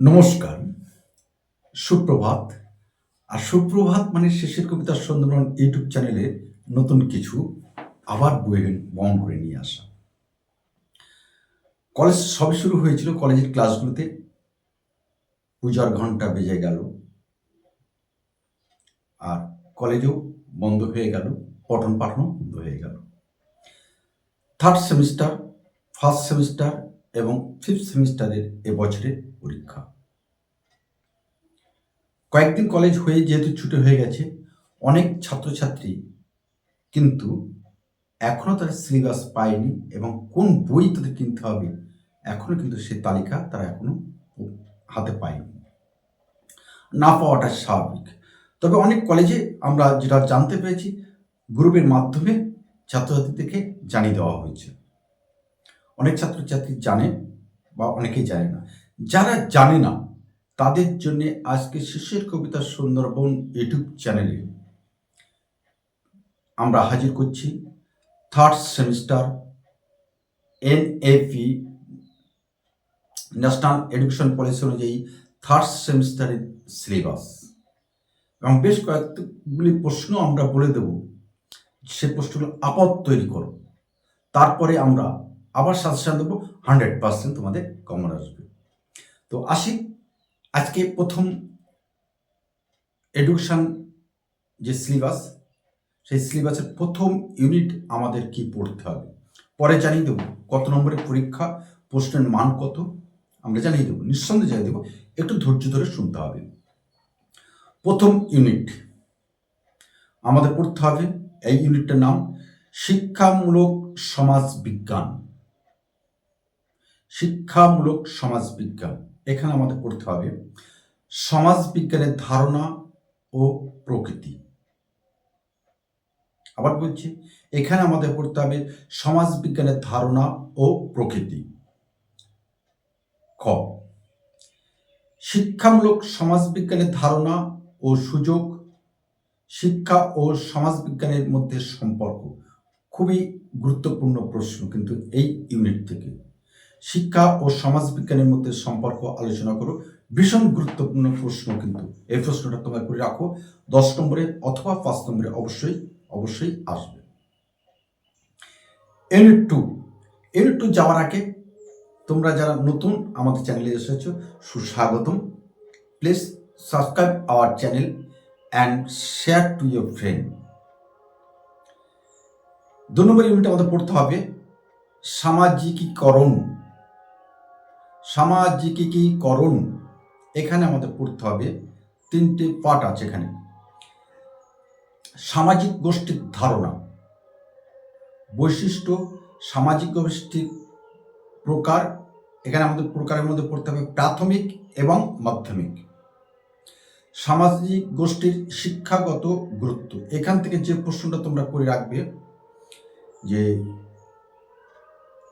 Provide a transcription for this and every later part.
নমস্কার, সুপ্রভাত। আর সুপ্রভাত মানে শেষের কবিতার সুন্দরবন ইউটিউব চ্যানেলে নতুন কিছু আবার বয়ে বহন করে নিয়ে আসা। কলেজ সবে শুরু হয়েছিল, কলেজের ক্লাসগুলোতে। পূজার ঘণ্টা বেজে গেল। আর কলেজও বন্ধ হয়ে গেল, পঠন পাঠনও বন্ধ হয়ে গেল। থার্ড সেমিস্টার ফার্স্ট সেমিস্টার এবং ফিফথ সেমিস্টারের এবছরের পরীক্ষা। কয়েকদিন কলেজ হয়ে যেহেতু ছুটি হয়ে গেছে, অনেক ছাত্রছাত্রী কিন্তু এখনও তারা সিলেবাস পায়নি এবং কোন বই তাদের কিনতে হবে এখনও কিন্তু সে তালিকা তারা এখনও হাতে পায়নি। না পাওয়াটা স্বাভাবিক। তবে অনেক কলেজে আমরা যেটা জানতে পেরেছি, গ্রুপের মাধ্যমে ছাত্রছাত্রীদেরকে জানিয়ে দেওয়া হয়েছে। অনেক ছাত্রছাত্রী জানে বা অনেকেই জানে না। যারা জানে না, তাদের জন্য আজকে শিষ্যের কবিতা সুন্দরবন ইউটিউব চ্যানেলে আমরা হাজির করছি। Third semester NEP national education policy অনুযায়ী থার্ড সেমিস্টারের সিলেবাস এবং বেশ কয়েকগুলি প্রশ্ন আমরা বলে দেব। সে প্রশ্নগুলো আপদ তৈরি করো। তারপরে আমরা আবার সাজেশন দেবো। হান্ড্রেড পার্সেন্ট তোমাদের কমন আসবে। তো আসি। আজকে প্রথম এডুকেশন যে সিলেবাস সেই সিলেবাসের প্রথম ইউনিট আমাদের কি পড়তে হবে। পরে জানিয়ে দেবো কত নম্বরের পরীক্ষা, প্রশ্নের মান কত, আমরা জানিয়ে দেবো, নিঃসন্দেহে জানিয়ে দেবো, একটু ধৈর্য ধরে শুনতে হবে। প্রথম ইউনিট আমাদের পড়তে হবে, এই ইউনিটটার নাম শিক্ষামূলক সমাজ বিজ্ঞান শিক্ষামূলক সমাজ বিজ্ঞান এখানে আমাদের পড়তে হবে সমাজ বিজ্ঞানের ধারণা ও প্রকৃতি। আবার বলছি, এখানে আমাদের পড়তে হবে সমাজ বিজ্ঞানের ধারণা ও প্রকৃতি। খ শিক্ষামূলক সমাজবিজ্ঞানের ধারণা ও সুযোগ, শিক্ষা ও সমাজবিজ্ঞানের মধ্যে সম্পর্ক। খুবই গুরুত্বপূর্ণ প্রশ্ন, কিন্তু এই শিক্ষা ও সমাজবিজ্ঞানের মধ্যে সম্পর্ক আলোচনা করো। ভীষণ গুরুত্বপূর্ণ প্রশ্ন কিন্তু। এই প্রশ্নটা তোমরা করে রাখো। দশ নম্বরে অথবা পাঁচ নম্বরে অবশ্যই অবশ্যই আসবে। ইউনিট টু ইউনিট টু যাওয়ার আগে তোমরা যারা নতুন আমাদের চ্যানেলে এসেছ, সুস্বাগতম। Please subscribe our channel and share to your friend দু নম্বর ইউনিট আমাদের পড়তে হবে, সামাজিকীকরণ। সামাজিকীকরণ এখানে আমাদের পড়তে হবে। তিনটে পার্ট আছে এখানে। সামাজিক গোষ্ঠীর ধারণা। বৈশিষ্ট্য, সামাজিক গোষ্ঠীর প্রকার। এখানে আমাদের প্রকারের মধ্যে পড়তে হবে প্রাথমিক এবং মাধ্যমিক। সামাজিক গোষ্ঠীর শিক্ষাগত গুরুত্ব। এখান থেকে যে প্রশ্নটা তোমরা করে রাখবে যে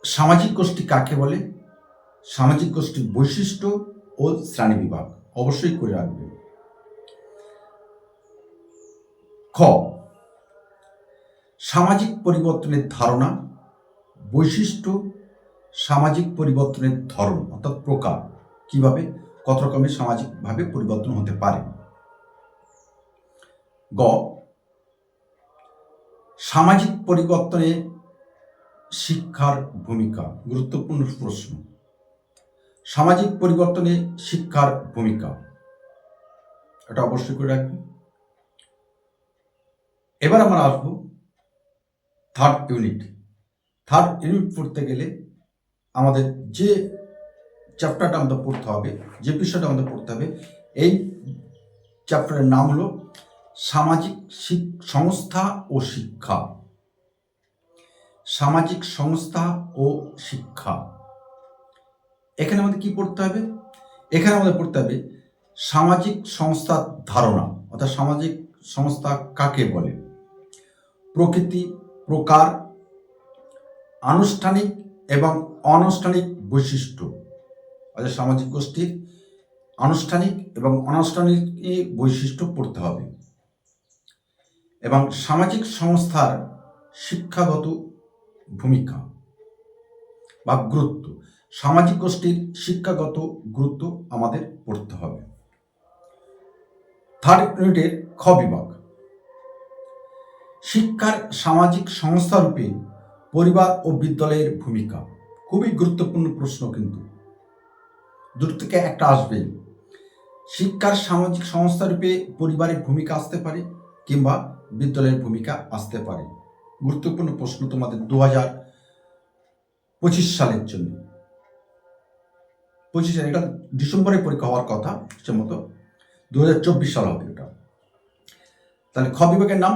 সামাজিক গোষ্ঠী কাকে বলে? সামাজিক গোষ্ঠীর বৈশিষ্ট্য ও শ্রেণি বিভাগ অবশ্যই করে রাখবে। খ। সামাজিক পরিবর্তনের ধারণা, বৈশিষ্ট্য, সামাজিক পরিবর্তনের ধরন অর্থাৎ প্রকার কীভাবে, কত রকমের সামাজিকভাবে পরিবর্তন হতে পারে। গ। সামাজিক পরিবর্তনে শিক্ষার ভূমিকা, গুরুত্বপূর্ণ প্রশ্ন। সামাজিক পরিবর্তনে শিক্ষার ভূমিকা। এটা অবশ্যই করে রাখবে এবার আমরা আসব থার্ড ইউনিট থার্ড ইউনিট পড়তে গেলে আমাদের যে চ্যাপ্টারটা আমাদের পড়তে হবে, যে বিষয়টা আমাদের পড়তে হবে, এই চ্যাপ্টারের নাম হলো সামাজিক সংস্থা ও শিক্ষা। সামাজিক সংস্থা ও শিক্ষা। এখানে আমাদের কি পড়তে হবে? এখানে আমাদের পড়তে হবে সামাজিক সংস্থার ধারণা, অর্থাৎ সামাজিক সংস্থা কাকে বলে? প্রকৃতি, প্রকার, আনুষ্ঠানিক এবং অনানুষ্ঠানিক বৈশিষ্ট্য। অর্থাৎ সামাজিক গোষ্ঠীর আনুষ্ঠানিক এবং অনানুষ্ঠানিক বৈশিষ্ট্য পড়তে হবে। এবং সামাজিক সংস্থার শিক্ষাগত ভূমিকা বা গুরুত্ব। সামাজিক গোষ্ঠীর শিক্ষাগত গুরুত্ব আমাদের পড়তে হবে। থার্ড ইউনিটের খ বিভাগ। শিক্ষার সামাজিক সংস্থা রূপে পরিবার ও বিদ্যালয়ের ভূমিকা খুবই গুরুত্বপূর্ণ প্রশ্ন কিন্তু। দুটো থেকে একটা আসবেই শিক্ষার সামাজিক সংস্থা রূপে পরিবারের ভূমিকা আসতে পারে কিংবা বিদ্যালয়ের ভূমিকা আসতে পারে। গুরুত্বপূর্ণ প্রশ্ন তোমাদের দু হাজার পঁচিশ সালের জন্য। পঁচিশ এটা ডিসেম্বরে পরীক্ষা হওয়ার কথা মতো। দু হাজার চব্বিশ সাল হবে এটা। তাহলে খ বিভাগের নাম,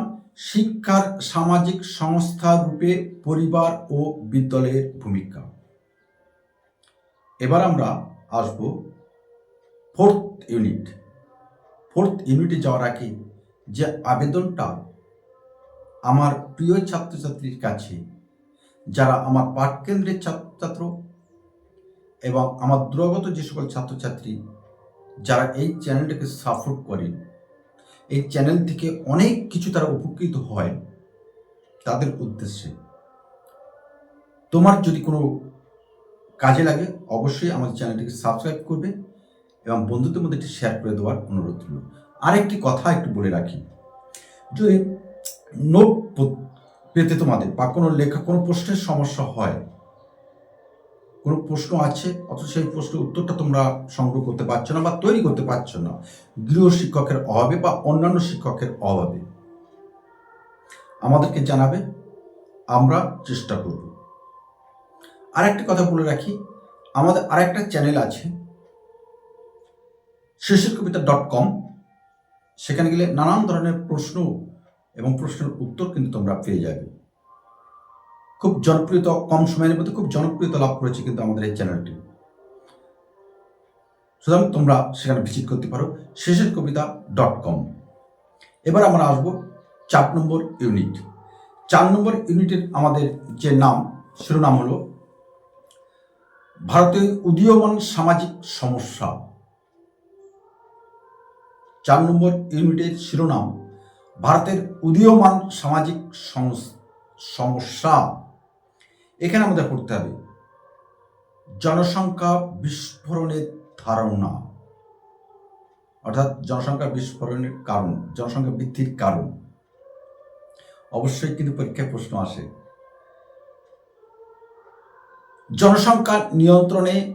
শিক্ষার সামাজিক সংস্থা রূপে পরিবার ও বিদ্যালয়ের ভূমিকা। এবার আমরা আসব ফোর্থ ইউনিট ফোর্থ ইউনিটে যাওয়ার আগে যে আবেদনটা আমার প্রিয় ছাত্রছাত্রীর কাছে, যারা আমার পাঠকেন্দ্রের ছাত্র এবং আমার দূরগত যে সকল ছাত্রছাত্রী যারা এই চ্যানেলটাকে সাপোর্ট করে, এই চ্যানেল থেকে অনেক কিছু তারা উপকৃত হয় তাদের উদ্দেশ্যে। তোমার যদি কোনো কাজে লাগে, অবশ্যই আমাদের চ্যানেলটিকে সাবস্ক্রাইব করবে এবং বন্ধুদের মধ্যে একটি শেয়ার করে দেওয়ার অনুরোধ রইল। আরেকটি কথা একটু বলে রাখি, যদি নোট পেতে তোমাদের বা কোনো লেখা, কোনো প্রশ্নের সমস্যা হয় কোনো প্রশ্ন আছে? অথচ সেই প্রশ্নের উত্তরটা তোমরা সংগ্রহ করতে পারছ না বা তৈরি করতে পারছ না। গৃহ শিক্ষকের অভাবে বা অন্যান্য শিক্ষকের অভাবে। আমাদেরকে জানাবে, আমরা চেষ্টা করব। আরেকটা কথা বলে রাখি, আমাদের আরেকটা চ্যানেল আছে শিশির কবিতা ডট কম। সেখানে গেলে নানান ধরনের প্রশ্ন এবং প্রশ্নের উত্তর কিন্তু তোমরা পেয়ে যাবে। খুব জনপ্রিয়তা, কম সময়ের মধ্যে খুব জনপ্রিয়তা লাভ করেছে কিন্তু আমাদের এই চ্যানেলটি। সুতরাং তোমরা সেখানে ভিজিট করতে পারো। শেষের কবিতা ডট কম। এবার আমরা আসব চার নম্বর ইউনিট। চার নম্বর ইউনিটের আমাদের যে নাম, শিরোনাম হলো ভারতের উদীয়মান সামাজিক সমস্যা। চার নম্বর ইউনিটের শিরোনাম, ভারতের উদীয়মান সামাজিক সমস্যা। এখানে আমাদের পড়তে হবে, জনসংখ্যা বিস্ফোরণের ধারণা। অর্থাৎ জনসংখ্যা বিস্ফোরণের কারণ, জনসংখ্যা বৃদ্ধির কারণ। অবশ্যই কিন্তু পরীক্ষায় প্রশ্ন আসে। জনসংখ্যা নিয়ন্ত্রণে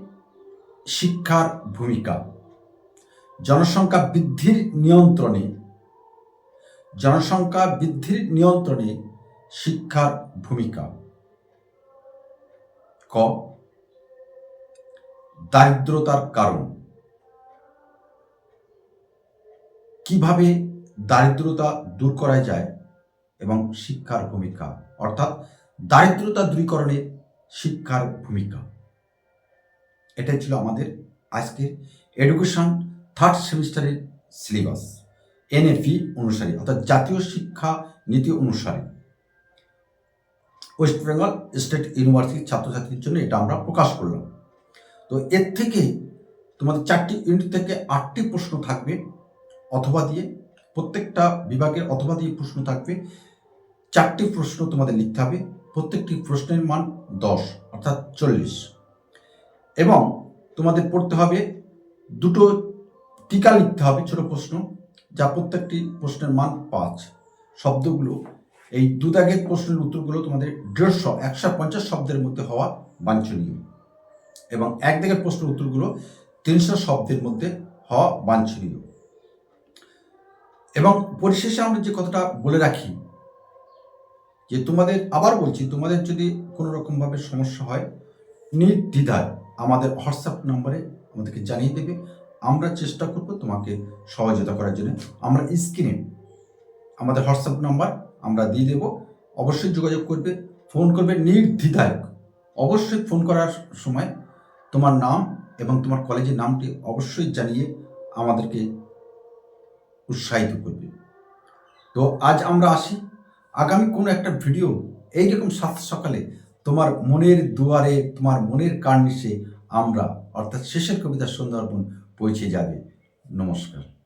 শিক্ষার ভূমিকা। জনসংখ্যা বৃদ্ধির নিয়ন্ত্রণে, জনসংখ্যা বৃদ্ধির নিয়ন্ত্রণে শিক্ষার ভূমিকা। ক, দারিদ্রতার কারণ। কীভাবে দারিদ্রতা দূর করা যায় এবং শিক্ষার ভূমিকা? অর্থাৎ দারিদ্রতা দূরীকরণে শিক্ষার ভূমিকা। এটাই ছিল আমাদের আজকের এডুকেশন থার্ড সেমিস্টারের সিলেবাস এনএফি অনুসারে, অর্থাৎ জাতীয় শিক্ষা নীতি অনুসারে। ওয়েস্ট বেঙ্গল স্টেট ইউনিভার্সিটির ছাত্রছাত্রীর জন্য এটা আমরা প্রকাশ করলাম। তো এর থেকে তোমাদের চারটি ইউনিট থেকে আটটি প্রশ্ন থাকবে অথবা দিয়ে, প্রত্যেকটা বিভাগের অথবা দিয়ে প্রশ্ন থাকবে। চারটি প্রশ্ন তোমাদের লিখতে হবে, প্রত্যেকটি প্রশ্নের মান দশ, অর্থাৎ চল্লিশ। এবং তোমাদের পড়তে হবে, দুটো টিকা লিখতে হবে ছোট প্রশ্ন, যা প্রত্যেকটি প্রশ্নের মান পাঁচ। শব্দগুলো এই দু দাগের প্রশ্নের উত্তরগুলো তোমাদের দেড়শো, একশো, পঞ্চাশ শব্দের মধ্যে হওয়া বাঞ্ছনীয়। এবং এক দাগের প্রশ্নের উত্তরগুলো তিনশো শব্দের মধ্যে হওয়া বাঞ্ছনীয়। এবং পরিশেষে আমরা যে কথাটা বলে রাখি, যে তোমাদের আবার বলছি, তোমাদের যদি কোনো রকমভাবে সমস্যা হয়, নির্দ্বিধায় আমাদের হোয়াটসঅ্যাপ নম্বরে আমাদেরকে জানিয়ে দেবে। আমরা চেষ্টা করব তোমাকে সহযোগিতা করার জন্য। আমরা স্ক্রিনে আমাদের হোয়াটসঅ্যাপ নাম্বার আমরা দিয়ে দেব। অবশ্যই যোগাযোগ করবে, ফোন করবে নির্দ্বিধায় অবশ্যই ফোন করার সময় তোমার নাম এবং তোমার কলেজের নামটি অবশ্যই জানিয়ে আমাদেরকে উৎসাহিত করবে। তো আজ আমরা আসি। আগামী কোনো একটা ভিডিও এইরকম সাত সকালে তোমার মনের দুয়ারে, তোমার মনের কার্নিশে আমরা, অর্থাৎ শেষের কবিতা সুন্দরবন পৌঁছে যাবে। নমস্কার।